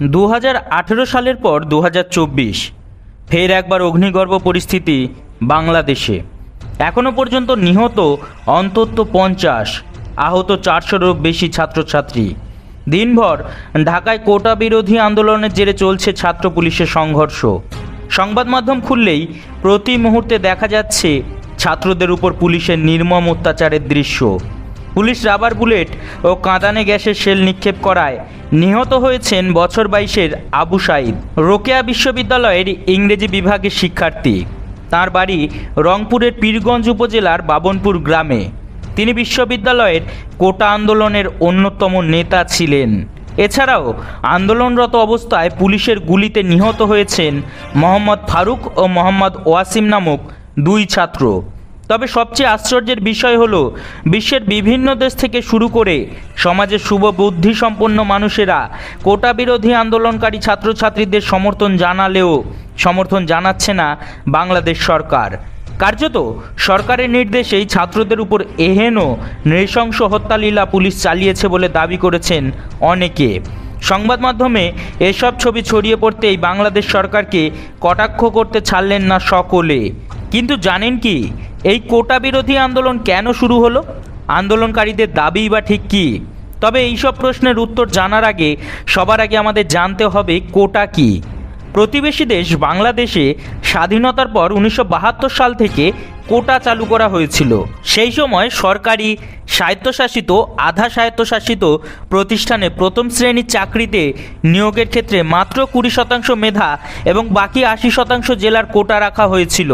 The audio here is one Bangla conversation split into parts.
দু হাজার আঠেরো সালের পর দু হাজার চব্বিশ, ফের একবার অগ্নিগর্ভ পরিস্থিতি বাংলাদেশে। এখনও পর্যন্ত নিহত অন্তত পঞ্চাশ, আহত চারশোরও বেশি ছাত্রছাত্রী। দিনভর ঢাকায় কোটা বিরোধী আন্দোলনের জেরে চলছে ছাত্র পুলিশের সংঘর্ষ। সংবাদ মাধ্যম খুললেই প্রতি মুহূর্তে দেখা যাচ্ছে ছাত্রদের উপর পুলিশের নির্মম অত্যাচারের দৃশ্য। পুলিশ রাবার বুলেট ও কাঁদানে গ্যাসের শেল নিক্ষেপ করায়। নিহত হয়েছেন বছর বাইশের আবু সাইদ। রোকেয়া বিশ্ববিদ্যালয়ের ইংরেজি বিভাগের শিক্ষার্থী। তার বাড়ি রংপুরের পীরগঞ্জ উপজেলার বাবনপুর গ্রামে। তিনি বিশ্ববিদ্যালয়ের কোটা আন্দোলনের অন্যতম নেতা ছিলেন। এছাড়াও আন্দোলনরত অবস্থায় পুলিশের গুলিতে নিহত হয়েছেন মোহাম্মদ ফারুক ও মোহাম্মদ ওয়াসিম নামক দুই ছাত্র। তবে সবচেয়ে আশ্চর্যের বিষয় হলো, বিশ্বের বিভিন্ন দেশ থেকে শুরু করে সমাজের শুভ বুদ্ধি সম্পন্ন মানুষেরা কোটা বিরোধী আন্দোলনকারী ছাত্রছাত্রীদের সমর্থন জানালেও সমর্থন জানাচ্ছে না বাংলাদেশ সরকার। কার্যত সরকারের নির্দেশেই ছাত্রদের উপর এহেন নৃশংস হত্যালীলা পুলিশ চালিয়েছে বলে দাবি করেছেন অনেকে। সংবাদ মাধ্যমে এসব ছবি ছড়িয়ে পড়তেই বাংলাদেশ সরকারকে কটাক্ষ করতে ছাড়লেন না সকলে। কিন্তু জানেন কি? এই কোটা বিরোধী আন্দোলন কেন শুরু হলো? আন্দোলনকারীদের দাবি বা ঠিক কী? তবে এইসব প্রশ্নের উত্তর জানার আগে, সবার আগে আমাদের জানতে হবে কোটা কী। প্রতিবেশী দেশ বাংলাদেশে স্বাধীনতার পর উনিশশো বাহাত্তর সাল থেকে কোটা চালু করা হয়েছিল। সেই সময় সরকারি স্বায়ত্তশাসিত, আধা স্বায়ত্তশাসিত প্রতিষ্ঠানে প্রথম শ্রেণির চাকরিতে নিয়োগের ক্ষেত্রে মাত্র কুড়ি শতাংশ মেধা এবং বাকি আশি শতাংশ জেলার কোটা রাখা হয়েছিল।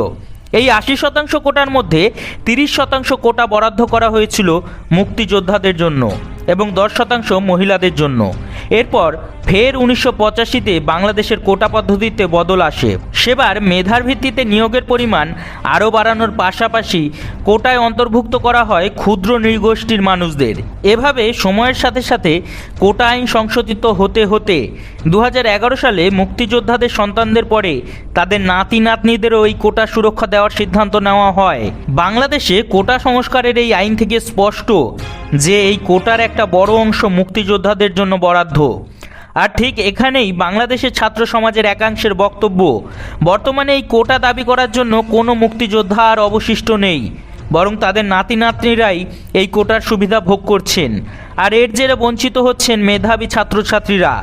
এই আশি শতাংশ কোটার মধ্যে তিরিশ শতাংশ কোটা বরাদ্দ করা হয়েছিল মুক্তিযোদ্ধাদের জন্য এবং দশ শতাংশ মহিলাদের জন্য। এরপর ফের উনিশশো পঁচাশিতে বাংলাদেশের কোটা পদ্ধতিতে বদল আসে। সেবার মেধার ভিত্তিতে নিয়োগের পরিমাণ আরও বাড়ানোর পাশাপাশি কোটায় অন্তর্ভুক্ত করা হয় ক্ষুদ্র নৃগোষ্ঠীর মানুষদের। এভাবে সময়ের সাথে সাথে কোটা আইন সংশোধিত হতে হতে দু হাজার এগারো সালে মুক্তিযোদ্ধাদের সন্তানদের পরে তাদের নাতি নাতনিদেরও এই কোটা সুরক্ষা দেওয়ার সিদ্ধান্ত নেওয়া হয়। বাংলাদেশে কোটা সংস্কারের এই আইন থেকে স্পষ্ট যে এই কোটার একটা বড় অংশ মুক্তিযোদ্ধাদের জন্য বরাদ্দ। আর ঠিক এখানেই বাংলাদেশের ছাত্র সমাজের একাংশের বক্তব্য। বর্তমানে এই কোটা দাবি করার জন্য কোনো মুক্তিযোদ্ধা আর অবশিষ্ট নেই। বরং তাদের নাতি নাতনিরাই এই কোটার সুবিধা ভোগ করছেন। আর এর জেরে বঞ্চিত হচ্ছেন মেধাবী ছাত্রছাত্রীরা।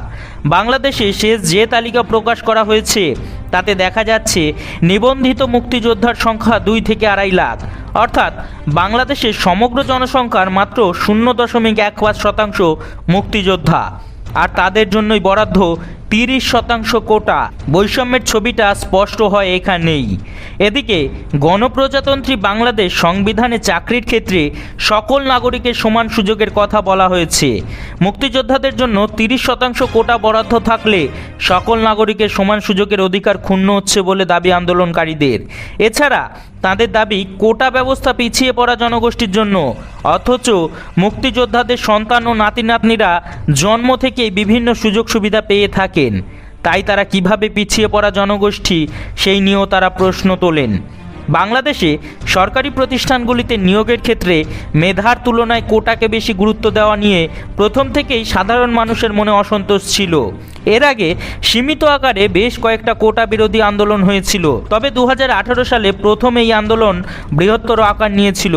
বাংলাদেশে শেষ যে তালিকা প্রকাশ করা হয়েছে, তাতে দেখা যাচ্ছে নিবন্ধিত মুক্তিযোদ্ধার সংখ্যা দুই থেকে আড়াই লাখ। অর্থাৎ বাংলাদেশের সমগ্র জনসংখ্যার মাত্র শূন্য দশমিক এক পাঁচ শতাংশ মুক্তিযোদ্ধা। আর তাদের জন্যই বরাদ্দ তিরিশ শতাংশ কোটা। বৈষম্যের ছবিটা স্পষ্ট হয় এখানেই। এদিকে গণপ্রজাতন্ত্রী বাংলাদেশ সংবিধানে চাকরির ক্ষেত্রে সকল নাগরিকের সমান সুযোগের কথা বলা হয়েছে। মুক্তিযোদ্ধাদের জন্য তিরিশ শতাংশ কোটা বরাদ্দ থাকলে সকল নাগরিকের সমান সুযোগের অধিকার ক্ষুণ্ণ হচ্ছে বলে দাবি আন্দোলনকারীদের। এছাড়া তাদের দাবি কোটা ব্যবস্থা পিছিয়ে পড়া জনগোষ্ঠীর জন্য, অথচ মুক্তিযোদ্ধাদের সন্তান ও নাতি নাতনিরা জন্ম থেকেই বিভিন্ন সুযোগ সুবিধা পেয়ে থাকেন। তাই তারা কীভাবে পিছিয়ে পড়া জনগোষ্ঠী, সেই নিয়েও তারা প্রশ্ন তোলেন। বাংলাদেশে সরকারি প্রতিষ্ঠানগুলিতে নিয়োগের ক্ষেত্রে মেধার তুলনায় কোটাকে বেশি গুরুত্ব দেওয়া নিয়ে প্রথম থেকেই সাধারণ মানুষের মনে অসন্তোষ ছিল। এর আগে সীমিত আকারে বেশ কয়েকটা কোটা বিরোধী আন্দোলন হয়েছিল, তবে দু হাজার আঠারো সালে প্রথম এই আন্দোলন বৃহত্তর আকার নিয়েছিল।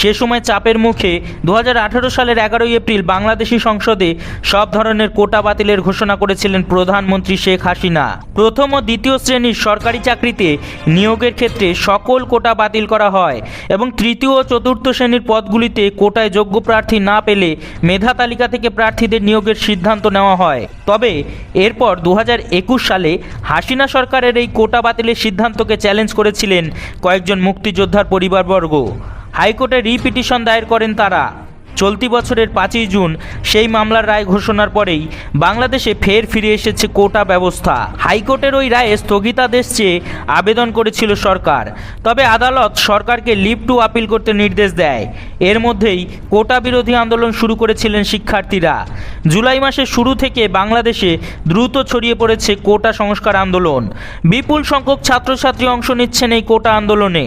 সে সময় চাপের মুখে দু হাজার আঠারো সালের এগারোই এপ্রিল বাংলাদেশি সংসদে সব ধরনের কোটা বাতিলের ঘোষণা করেছিলেন প্রধানমন্ত্রী শেখ হাসিনা। প্রথম ও দ্বিতীয় শ্রেণির সরকারি চাকরিতে নিয়োগের ক্ষেত্রে সকল কোটা বাতিল করা হয় এবং তৃতীয় ও চতুর্থ শ্রেণির পদগুলিতে কোটায় যোগ্য প্রার্থী না পেলে মেধা তালিকা থেকে প্রার্থীদের নিয়োগের সিদ্ধান্ত নেওয়া হয়। তবে এরপর দু হাজার একুশ সালে হাসিনা সরকারের এই কোটা বাতিলের সিদ্ধান্তকে চ্যালেঞ্জ করেছিলেন কয়েকজন মুক্তিযোদ্ধার পরিবারবর্গ। হাইকোর্টে রিপিটিশন দায়ের করেন তারা। চলতি বছরের পাঁচই জুন সেই মামলার রায় ঘোষণার পরেই বাংলাদেশে ফের ফিরে এসেছে কোটা ব্যবস্থা। হাইকোর্টের ওই রায়ে স্থগিতাদেশ চেয়ে আবেদন করেছিল সরকার। তবে আদালত সরকারকে লিভ টু আপিল করতে নির্দেশ দেয়। এর মধ্যেই কোটা বিরোধী আন্দোলন শুরু করেছিলেন শিক্ষার্থীরা। জুলাই মাসের শুরু থেকে বাংলাদেশে দ্রুত ছড়িয়ে পড়েছে কোটা সংস্কার আন্দোলন। বিপুল সংখ্যক ছাত্রছাত্রী অংশ নিচ্ছেন এই কোটা আন্দোলনে।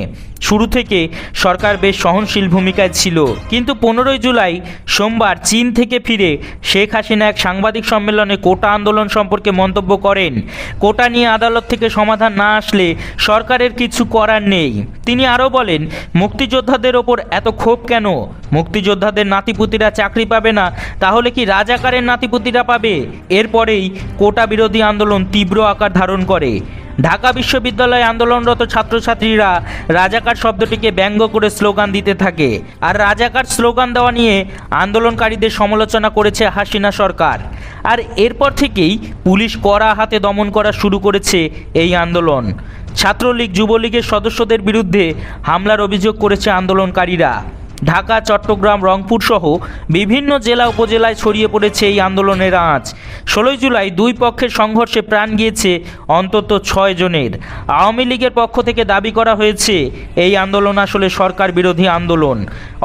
শুরু থেকে সরকার বেশ সহনশীল ভূমিকায় ছিল। কিন্তু পনেরোই জুলাই সোমবার চীন থেকে ফিরে শেখ হাসিনা এক সাংবাদিক সম্মেলনে কোটা আন্দোলন সম্পর্কে মন্তব্য করেন। কোটা নিয়ে আদালত থেকে সমাধান না আসলে সরকারের কিছু করার নেই। তিনি আরও বলেন, মুক্তিযোদ্ধাদের ওপর এত ক্ষোভ কেন? মুক্তিযোদ্ধাদের নাতিপুতিরা চাকরি পাবে না, তাহলে কি রাজাকারের নাতিপুতিরা পাবে? এরপরেই কোটা বিরোধী আন্দোলন তীব্র আকার ধারণ করে। ঢাকা বিশ্ববিদ্যালয়ে আন্দোলনরত ছাত্রছাত্রীরা রাজাকার শব্দটিকে ব্যঙ্গ করে স্লোগান দিতে থাকে। আর রাজাকার স্লোগান দেওয়া নিয়ে আন্দোলনকারীদের সমালোচনা করেছে হাসিনা সরকার। আর এরপর থেকেই পুলিশ কড়া হাতে দমন করা শুরু করেছে এই আন্দোলন। ছাত্রলীগ, যুবলীগের সদস্যদের বিরুদ্ধে হামলার অভিযোগ করেছে আন্দোলনকারীরা। ঢাকা, চট্টগ্রাম, রংপুর সহ বিভিন্ন জেলা উপজেলায় ছড়িয়ে পড়েছে এই আন্দোলনের আঁচ। ষোলোই জুলাই দুই পক্ষের সংঘর্ষে প্রাণ গিয়েছে অন্তত ছয় জনের। আওয়ামী লীগের পক্ষ থেকে দাবি করা হয়েছে, এই আন্দোলন আসলে সরকার বিরোধী আন্দোলন।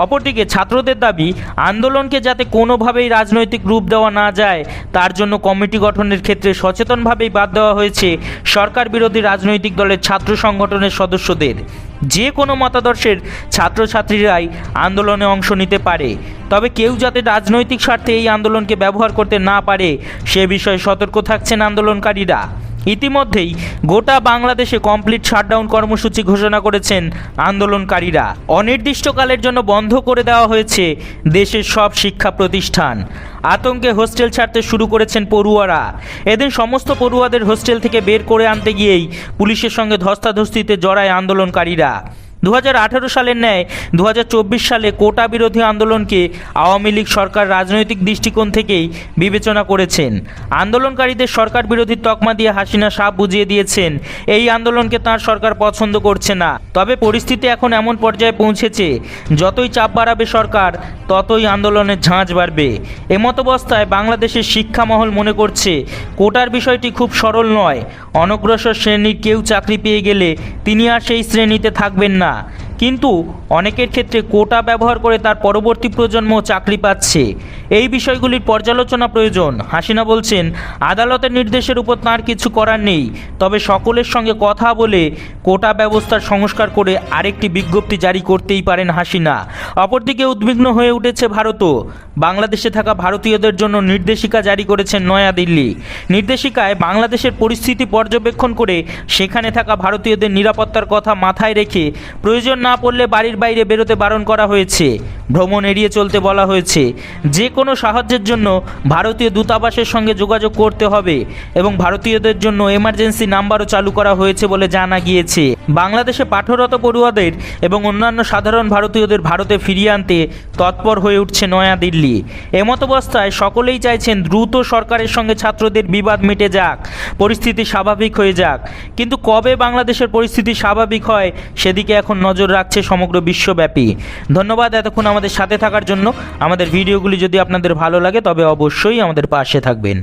অপরদিকে ছাত্রদের দাবি, আন্দোলনকে যাতে কোনোভাবেই রাজনৈতিক রূপ দেওয়া না যায়, তার জন্য কমিটি গঠনের ক্ষেত্রে সচেতনভাবেই বাদ দেওয়া হয়েছে সরকার বিরোধী রাজনৈতিক দলের ছাত্র সংগঠনের সদস্যদের। যে কোনো মতাদর্শের ছাত্রছাত্রীরাই আন্দোলনে অংশ নিতে পারে। তবে কেউ যাতে রাজনৈতিক স্বার্থে এই আন্দোলনকে ব্যবহার করতে না পারে, সে বিষয়ে সতর্ক থাকছেন আন্দোলনকারীরা। ইতিমধ্যেই গোটা বাংলাদেশে কমপ্লিট শাটডাউন কর্মসূচি ঘোষণা করেছেন আন্দোলনকারীরা। অনির্দিষ্টকালের জন্য বন্ধ করে দেওয়া হয়েছে দেশের সব শিক্ষা প্রতিষ্ঠান। আতঙ্কে হোস্টেল ছাড়তে শুরু করেছেন পড়ুয়ারা। এদিন সমস্ত পড়ুয়াদের হোস্টেল থেকে বের করে আনতে গিয়েই পুলিশের সঙ্গে ধস্তাধস্তিতে জড়ায় আন্দোলনকারীরা। দু হাজার আঠেরো সালের ন্যায় দু হাজার চব্বিশ সালে কোটা বিরোধী আন্দোলনকে আওয়ামী লীগ সরকার রাজনৈতিক দৃষ্টিকোণ থেকেই বিবেচনা করেছেন। আন্দোলনকারীদের সরকার বিরোধী তকমা দিয়ে হাসিনা সাপ বুঝিয়ে দিয়েছেন, এই আন্দোলনকে তার সরকার পছন্দ করছে না। তবে পরিস্থিতি এখন এমন পর্যায়ে পৌঁছেছে, যতই চাপ বাড়াবে সরকার, ততই আন্দোলনের ঝাঁঝ বাড়বে। এমতাবস্থায় বাংলাদেশের শিক্ষা মহল মনে করছে, কোটার বিষয়টি খুব সরল নয়। অনগ্রসর শ্রেণির কেউ চাকরি পেয়ে গেলে তিনি আর সেই শ্রেণীতে থাকবেন না। 있습니다. কিন্তু অনেকের ক্ষেত্রে কোটা ব্যবহার করে তার পরবর্তী প্রজন্ম চাকরি পাচ্ছে। এই বিষয়গুলির পর্যালোচনা প্রয়োজন। হাসিনা বলছেন, আদালতের নির্দেশের উপর তার কিছু করার নেই। তবে সকলের সঙ্গে কথা বলে কোটা ব্যবস্থার সংস্কার করে আরেকটি বিজ্ঞপ্তি জারি করতেই পারেন হাসিনা। অপরদিকে উদ্বিগ্ন হয়ে উঠেছে ভারতও। বাংলাদেশে থাকা ভারতীয়দের জন্য নির্দেশিকা জারি করেছেন নয়াদিল্লি নির্দেশিকায় বাংলাদেশের পরিস্থিতি পর্যবেক্ষণ করে সেখানে থাকা ভারতীয়দের নিরাপত্তার কথা মাথায় রেখে প্রয়োজন না পড়লে বাড়ির বাইরে বেরোতে বারণ করা হয়েছে। ভ্রমণ এড়িয়ে চলতে বলা হয়েছে। যে কোনো সাহায্যের জন্য ভারতীয় দূতাবাসের সঙ্গে যোগাযোগ করতে হবে এবং ভারতীয়দের জন্য এমার্জেন্সি নাম্বারও চালু করা হয়েছে বলে জানা গিয়েছে। বাংলাদেশে পাঠরত পড়ুয়াদের এবং অন্যান্য সাধারণ ভারতীয়দের ভারতে ফিরিয়ে আনতে তৎপর হয়ে উঠছে নয়াদিল্লি। এমতাবস্থায় সকলেই চাইছেন দ্রুত সরকারের সঙ্গে ছাত্রদের বিবাদ মিটে যাক, পরিস্থিতি স্বাভাবিক হয়ে যাক। কিন্তু কবে বাংলাদেশের পরিস্থিতি স্বাভাবিক হয়, সেদিকে এখন নজর রাখছে সমগ্র বিশ্বব্যাপী। ধন্যবাদ এতক্ষণ আমাদের সাথে থাকার জন্য। আমাদের ভিডিওগুলি যদি আপনাদের ভালো লাগে, তবে অবশ্যই আমাদের পাশে থাকবেন।